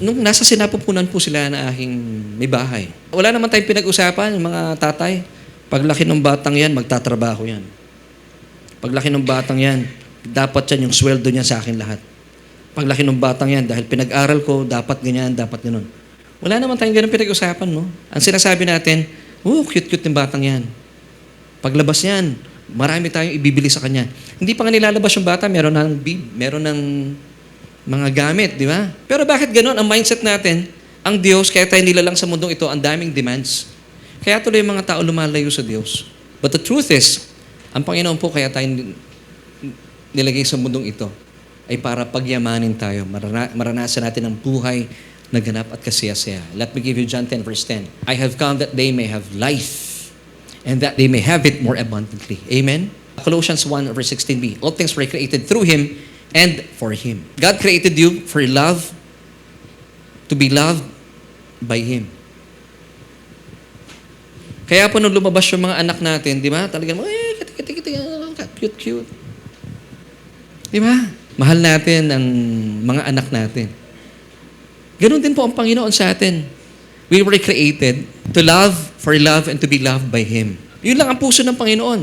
nung nasa sinapupunan po sila na aking may bahay, wala naman tayong pinag-usapan, mga tatay. Paglaki ng batang yan, magtatrabaho yan. Paglaki ng batang yan, dapat yan yung sweldo niya sa akin lahat. Paglaki ng batang yan, dahil pinag-aral ko, dapat ganyan, dapat ganun. Wala naman tayong ganun pinag-usapan, no? Ang sinasabi natin, oh, cute-cute ng batang yan. Paglabas yan, marami tayong ibibili sa kanya. Hindi pa nga nilalabas yung bata, meron ng bib, meron ng mga gamit, di ba? Pero bakit ganun? Ang mindset natin, ang Diyos, kaya tayo nilalang sa mundong ito, ang daming demands. Kaya tuloy yung mga tao lumalayo sa Diyos. But the truth is, ang Panginoon po kaya tayo nilagay sa mundong ito ay para pagyamanin tayo, marana- maranasan natin ang buhay na ganap at kasiyasaya. Let me give you John 10 verse 10. I have come that they may have life and that they may have it more abundantly. Amen? Colossians 1 verse 16b. All things were created through Him and for Him. God created you for love, to be loved by Him. Kaya po nung lumabas yung mga anak natin, di ba? Talagang, eh, kiti, kiti, kiti, ah, cute, cute. Di ba? Mahal natin ang mga anak natin. Ganon din po ang Panginoon sa atin. We were created to love, for love, and to be loved by Him. Yun lang ang puso ng Panginoon.